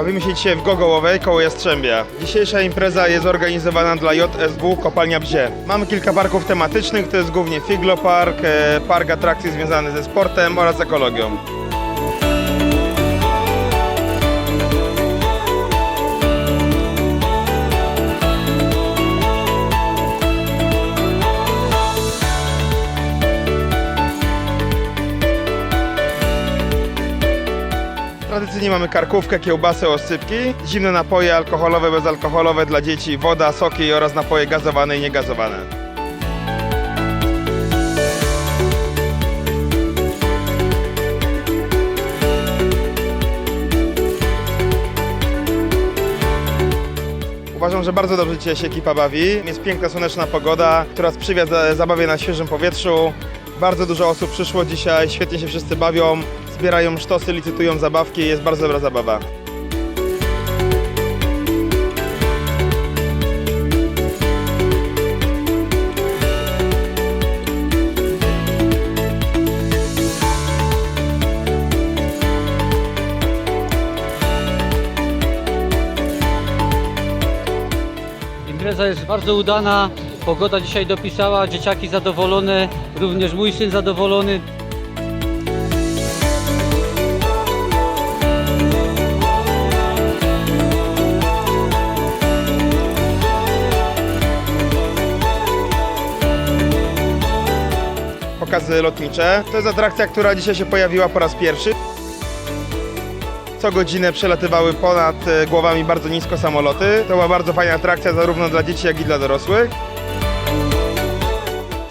Bawimy się dzisiaj w Gogołowej koło Jastrzębia. Dzisiejsza impreza jest organizowana dla JSW Kopalnia Bzie. Mamy kilka parków tematycznych, to jest głównie Figlo Park, e, park atrakcji związany ze sportem oraz ekologią. Mamy karkówkę, kiełbasę, osypki, zimne napoje alkoholowe, bezalkoholowe dla dzieci, woda, soki oraz napoje gazowane i niegazowane. Uważam, że bardzo dobrze się ekipa bawi. Jest piękna, słoneczna pogoda, która sprzyja za- zabawie na świeżym powietrzu. Bardzo dużo osób przyszło dzisiaj, świetnie się wszyscy bawią, zbierają sztosy, licytują zabawki, jest bardzo dobra zabawa. Impreza jest bardzo udana, pogoda dzisiaj dopisała, dzieciaki zadowolone, również mój syn zadowolony. Pokazy lotnicze. To jest atrakcja, która dzisiaj się pojawiła po raz pierwszy. Co godzinę przelatywały ponad e, głowami bardzo nisko samoloty. To była bardzo fajna atrakcja zarówno dla dzieci, jak i dla dorosłych.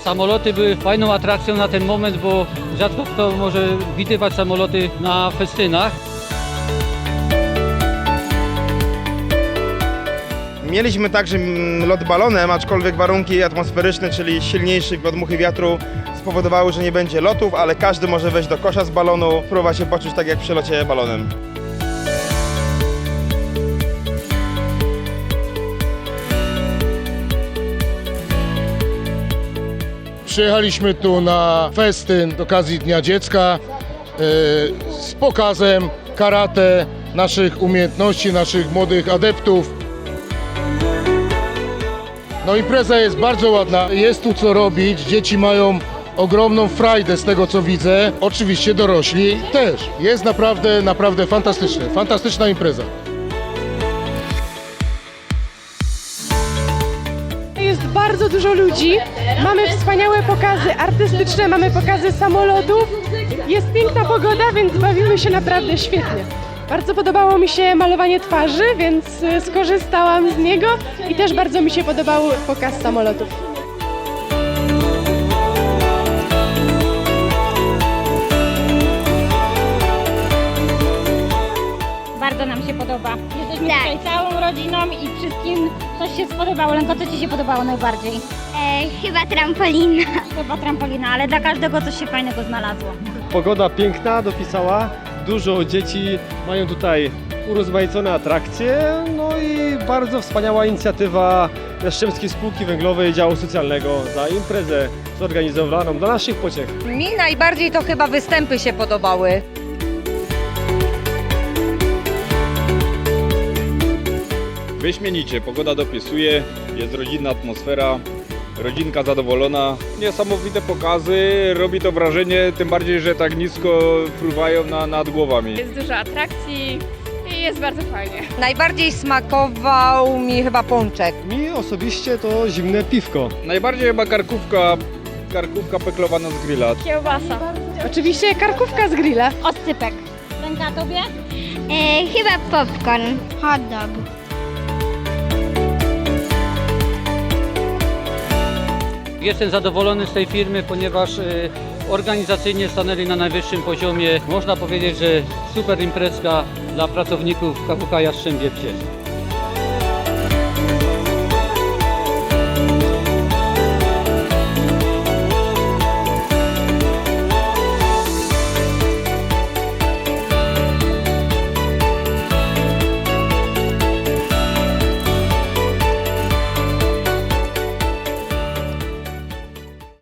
Samoloty były fajną atrakcją na ten moment, bo rzadko kto może widywać samoloty na festynach. Mieliśmy także mm, lot balonem, aczkolwiek warunki atmosferyczne, czyli silniejsze podmuchy wiatru spowodowały, że nie będzie lotów, ale każdy może wejść do kosza z balonu, próbować się poczuć tak jak przy locie balonem. Przyjechaliśmy tu na festyn z okazji Dnia Dziecka e, z pokazem karate naszych umiejętności, naszych młodych adeptów. No impreza jest bardzo ładna, jest tu co robić, dzieci mają ogromną frajdę z tego co widzę, oczywiście dorośli też. Jest naprawdę, naprawdę fantastyczne, fantastyczna impreza. Bardzo dużo ludzi. Mamy wspaniałe pokazy artystyczne, mamy pokazy samolotów. Jest piękna pogoda, więc bawimy się naprawdę świetnie. Bardzo podobało mi się malowanie twarzy, więc y, skorzystałam z niego i też bardzo mi się podobał pokaz samolotów. Bardzo nam się podoba. Jesteśmy Tak. tutaj rodziną i wszystkim coś się spodobało. Lenko, co Ci się podobało najbardziej? E, chyba trampolina. Chyba trampolina, ale dla każdego coś się fajnego znalazło. Pogoda piękna, dopisała. Dużo dzieci mają tutaj urozmaicone atrakcje. No i bardzo wspaniała inicjatywa Jastrzębskiej Spółki Węglowej Działu Socjalnego za imprezę zorganizowaną dla naszych pociech. Mi najbardziej to chyba występy się podobały. Wyśmienicie, pogoda dopisuje, jest rodzinna atmosfera, rodzinka zadowolona. Niesamowite pokazy, robi to wrażenie, tym bardziej, że tak nisko fruwają na, nad głowami. Jest dużo atrakcji i jest bardzo fajnie. Najbardziej smakował mi chyba pączek. Mi osobiście to zimne piwko. Najbardziej chyba karkówka, karkówka peklowana z grilla. Kiełbasa. Oczywiście karkówka z grilla. Oscypek. Lenka, Tobie? E, chyba popcorn. Hot dog. Jestem zadowolony z tej firmy, ponieważ y, organizacyjnie stanęli na najwyższym poziomie. Można powiedzieć, że super imprezka dla pracowników KWK Jastrzębie Psie.